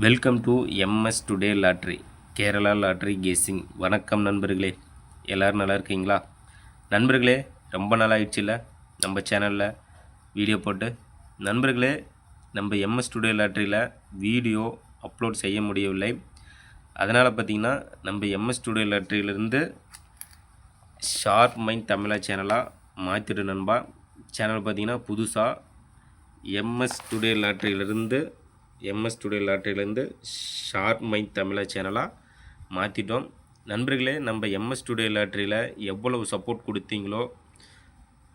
Welcome to MS today lottery Kerala lottery guessing வணக்கம் நண்பர்களே. எல்லோரும் நல்லா இருக்கீங்களா? நண்பர்களே ரொம்ப நாள் நம்ம சேனலில் வீடியோ போட்டு. நண்பர்களே நம்ம எம்எஸ் டுடே லாட்ரியில் வீடியோ அப்லோட் செய்ய முடியவில்லை. அதனால் பார்த்திங்கன்னா நம்ம எம்எஸ் டுடே லாட்ரியிலேருந்து ஷார்ப் மைண்ட் தமிழா சேனலாக மாற்றிடு நண்பா. சேனல் பார்த்திங்கன்னா புதுசாக எம்எஸ் டுடே லாட்ரியிலிருந்து எம்எஸ் ஸ்டுடியோ லாட்ரியிலேருந்து ஷார்ப் மைண்ட் தமிழா சேனலாக மாற்றிட்டோம் நண்பர்களே நம்ம எம்எஸ் ஸ்டுடியோ லாட்ரியில் எவ்வளவு சப்போர்ட் கொடுத்தீங்களோ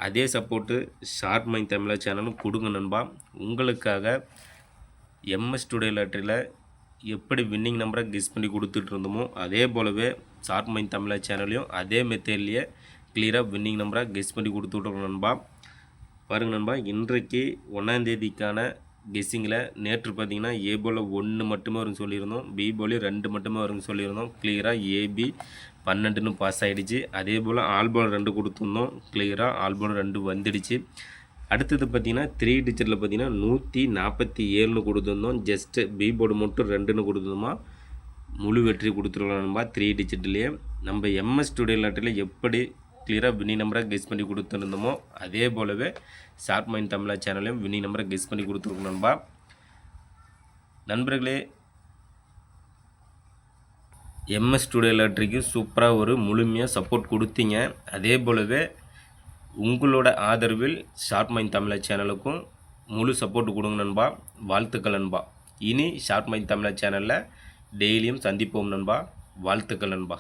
அதே சப்போர்ட்டு ஷார்ப் மைண்ட் தமிழா சேனலும் கொடுங்க நண்பா. உங்களுக்காக எம்எஸ் ஸ்டுடியோ லாட்ரியில் எப்படி வின்னிங் நம்பரை கெஸ் பண்ணி கொடுத்துட்டு இருந்தோமோ அதே போலவே ஷார்ப் மைண்ட் தமிழா சேனல்லையும் அதே மெத்தேட்லேயே கிளியராக வின்னிங் நம்பரை கெஸ் பண்ணி கொடுத்துட்ருக்கோம் நண்பா. பாருங்க நண்பா இன்றைக்கு ஒன்றாந்தேதிக்கான கெஸ்ஸிங்கில் நேற்று பார்த்தீங்கன்னா ஏ போல் ஒன்று மட்டுமே வரும்னு சொல்லியிருந்தோம். பி போலையும் ரெண்டு மட்டுமே வரும்னு சொல்லியிருந்தோம். கிளியராக ஏபி பன்னெண்டுன்னு பாஸ் ஆகிடுச்சு அதே போல் ஆல் பால் ரெண்டு கொடுத்துருந்தோம். கிளியராக ஆல் பால் ரெண்டு வந்துடுச்சு. அடுத்தது பார்த்தீங்கன்னா த்ரீ டிஜிட்டில் பார்த்தீங்கன்னா நூற்றி நாற்பத்தி ஏழுன்னு கொடுத்துருந்தோம். ஜஸ்ட்டு பி போர்டு மட்டும் ரெண்டுன்னு கொடுத்துருந்தோமா? முழு வெற்றி கொடுத்துருக்கலாம் த்ரீ டிஜிட்லேயே நம்ம எம்எஸ் ஸ்டுடியோ லாட்டில் எப்படி கிளியராக வினி நம்பரை கெஸ் பண்ணி கொடுத்துருந்தோமோ அதே போலவே ஷார்ப் மைண்ட் தமிழா சேனலையும் வினி நம்பரை கெஸ் பண்ணி கொடுத்துருக்கோம் நண்பா. நண்பர்களே எம்எஸ் ஸ்டுடியோ லாட்ரிக்கு சூப்பராக ஒரு முழுமையாக சப்போர்ட் கொடுத்தீங்க. அதே போலவே உங்களோட ஆதரவில் ஷார்ப் மைண்ட் தமிழா சேனலுக்கும் முழு சப்போர்ட் கொடுங்க நண்பா. வாழ்த்துக்கள் நண்பா. இனி ஷார்ப் மைண்ட் தமிழா சேனலில் டெய்லியும் சந்திப்போம் நண்பா. வாழ்த்துக்கள் நண்பா.